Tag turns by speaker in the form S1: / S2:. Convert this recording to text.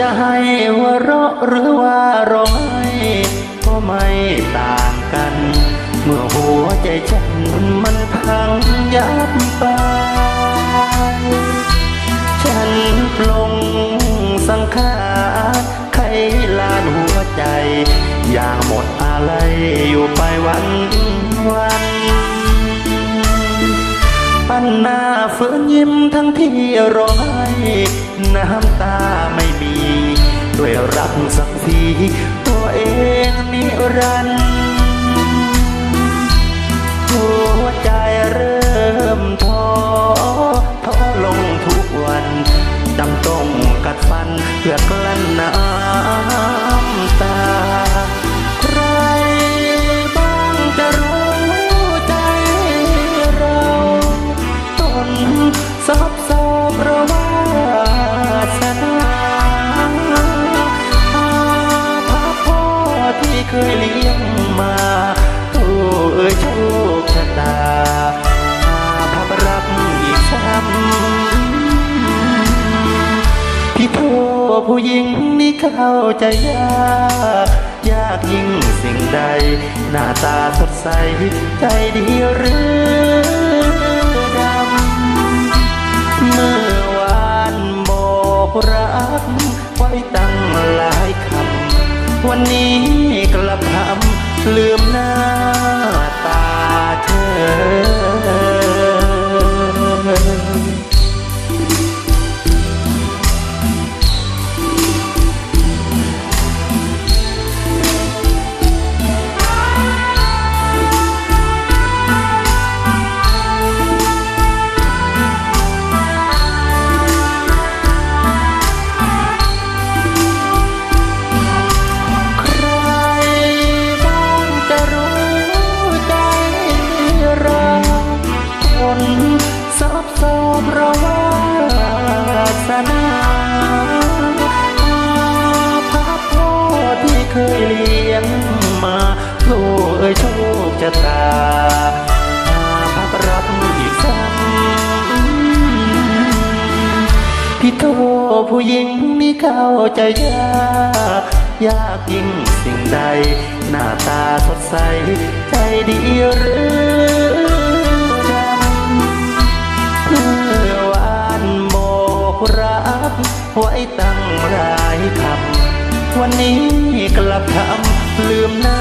S1: จะให้หัวเราหรือว่าร้องไห้ก็ไม่ต่างกัน เมื่อหัวใจฉันมันพังยับไป ฉันปลงสังขารใครลานหัวใจ อย่างหมดอะไรอยู่ไปวันวันปั้นหน้าฝืนยิ้มทั้งที่ร้องไห้น้ำตาไม่ รักสักทีตัวเองนิรันดร์หัวใจเริ่มท้อท้อลงทุกวันจำต้องกัดฟันเพื่อ ผู้หญิงนี่เข้าใจยากยากยิ่งสิ่งใด หน้าตาสดใส ใจดีหรือดำเมื่อวานบอกรัก ไว้ตั้งหลายคำ วันนี้ พี่โทผู้หญิงนี่เข้าใจยากยากยิ่งสิ่งใด หน้าตาสดใส ใจดีหรือดำเมื่อวานบอกรักไว้ตั้งหลายคำวันนี้กลับคำลืมหน้า